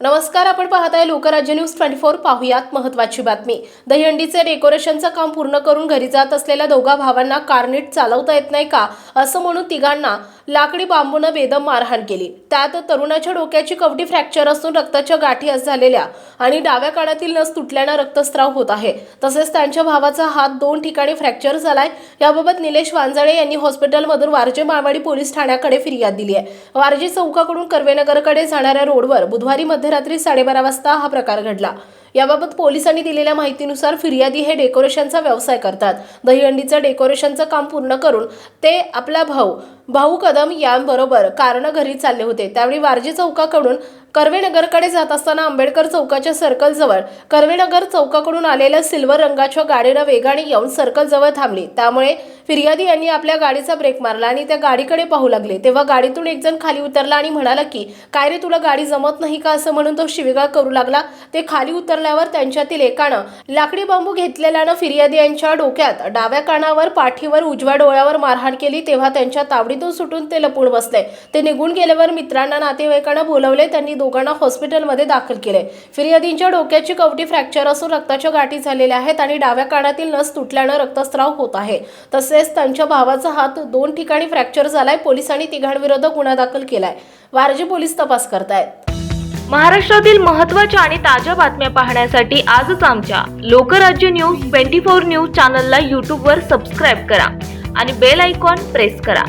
नमस्कार आपण पाहताय लोकराज्य न्यूज ट्वेंटी फोर. पाहुयात महत्वाची बातमी. दहीहंडीचे डेकोरेशनचं काम पूर्ण करून घरी जात असलेल्या दोघा भावांना कार नीट चालवता येत नाही का? असं म्हणून तिघांना लाकडी बांबूनं बेदम मारहाण केली. त्यात तरुणाच्या डोक्याची कवटी फ्रॅक्चर असून रक्ताच्या गाठी अस झालेल्या आणि डाव्या कानातील नस तुटल्यानं रक्तस्राव होत आहे. तसेच त्यांच्या भावाचा हात दोन ठिकाणी फ्रॅक्चर झालाय. याबाबत निलेश वांजळे यांनी हॉस्पिटलमधून वारजे माळवाडी पोलीस ठाण्याकडे फिर्याद दिली आहे वारजे चौकाकडून कर्वेनगरकडे जाणाऱ्या रोडवर बुधवारी मध्यरात्री साडेबारा वाजता हा प्रकार घडला. याबाबत पोलिसांनी दिलेल्या माहितीनुसार फिर्यादी हे डेकोरेशनचा व्यवसाय करतात. दहीहंडीचं डेकोरेशनचं काम पूर्ण करून ते आपला भाऊ भाऊ कदम यांबरोबर कारण घरी चालले होते. त्यावेळी वारजे चौकाकडून कर्वेनगरकडे जात असताना आंबेडकर चौकाच्या सर्कलजवळ कर्वेनगर चौकाकडून आलेल्या सिल्वर रंगाच्या गाडीनं वेगाने येऊन सर्कलजवळ थांबली. त्यामुळे फिर्यादी यांनी आपल्या गाडीचा ब्रेक मारला आणि त्या गाडीकडे पाहू लागले. तेव्हा गाडीतून एक जण खाली उतरला आणि म्हणाला की काय रे तुला गाडी जमत नाही का? असं म्हणून तो शिवीगाळ करू लागला. ते खाली उतरल्यावर त्यांच्यातील एकानं लाकडी बांबू घेतलेल्यानं फिर्यादी यांच्या डोक्यात डाव्या कानावर पाठीवर उजव्या डोळ्यावर मारहाण केली. तेव्हा त्यांच्या तावडीतून सुटून ते लपून बसले. ते निघून गेल्यावर मित्रांना नातेवाईकांना बोलवले. त्यांनी दोघांना हॉस्पिटलमध्ये दाखल केले फिर्यादींच्या डोक्याची कवटी फ्रॅक्चर असून रक्ताच्या गाठी झालेल्या आहेत आणि डाव्या कानातील नस तुटल्यानं रक्तस्राव होत आहे. तसेच त्यांच्या भावाचा हात दोन ठिकाणी फ्रॅक्चर झालाय. पोलिसांनी तिघांविरुद्ध गुन्हा दाखल केलाय. वारजे पोलीस तपास करतायत. महाराष्ट्रातील महत्त्वाच्या आणि ताज्या बातम्या पाहण्यासाठी आजच आमच्या Lokrajya news twenty four news चॅनलला यूट्यूबवर सबस्क्राईब करा आणि बेल आयकॉन प्रेस करा.